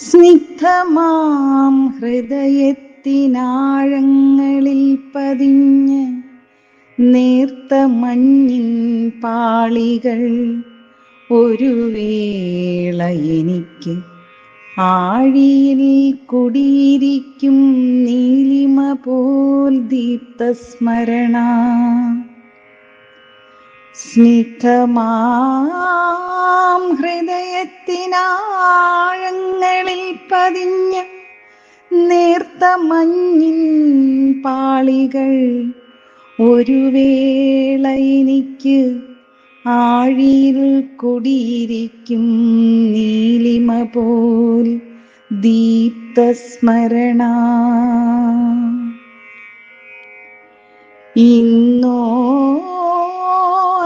സ്നിഗ്ധമാം ഹൃദയത്തിനാഴങ്ങളിൽ പതിഞ്ഞ് നേർത്ത മഞ്ഞിൻ പാളികൾ ഒരു വേള എനിക്ക് ആഴിയിൽ കുടിയിരിക്കും നീലിമ പോൽ ദീപ്തസ്മരണ. സ്നിഗ്ധമാം പതിഞ്ഞ നേർത്ത മഞ്ഞിൻ പാളികൾ ഒരു വേള എനിക്ക് ആഴിയിൽ കുടിയിരിക്കും നീലിമ പോൽ ദീപ്തസ്മരണ. ഇന്നോ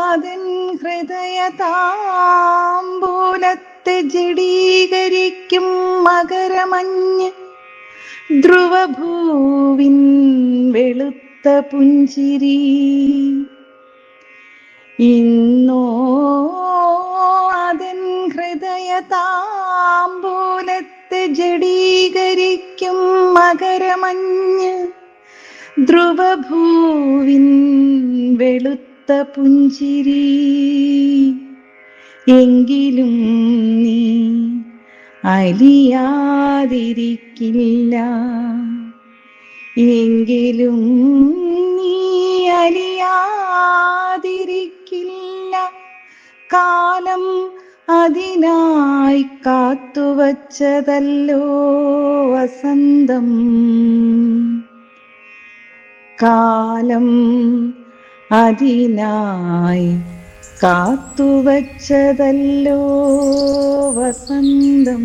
അതിൻ ഹൃദയതാമ്പൂലത്തെ ജഡീകരിക്കും മകരമഞ്ഞ്. ധ്രുവഭൂവിൻ വെളുത്ത പുഞ്ചിരി. ഇന്നോ അതിൻ ഹൃദയതാമ്പൂലത്തെ ജഡീകരിക്കും മകരമഞ്ഞ്. ധ്രുവഭൂവിൻ വെളുത്ത പുഞ്ചിരി. എങ്കിലും നീ അലിയാതിരിക്കില്ല. എങ്കിലും നീ അലിയാതിരിക്കില്ല. കാലം അതിനായി കാത്തുവച്ചതല്ലോ വസന്തം. കാലം അതിനായി കാത്തുവച്ചതല്ലോ വസന്തം.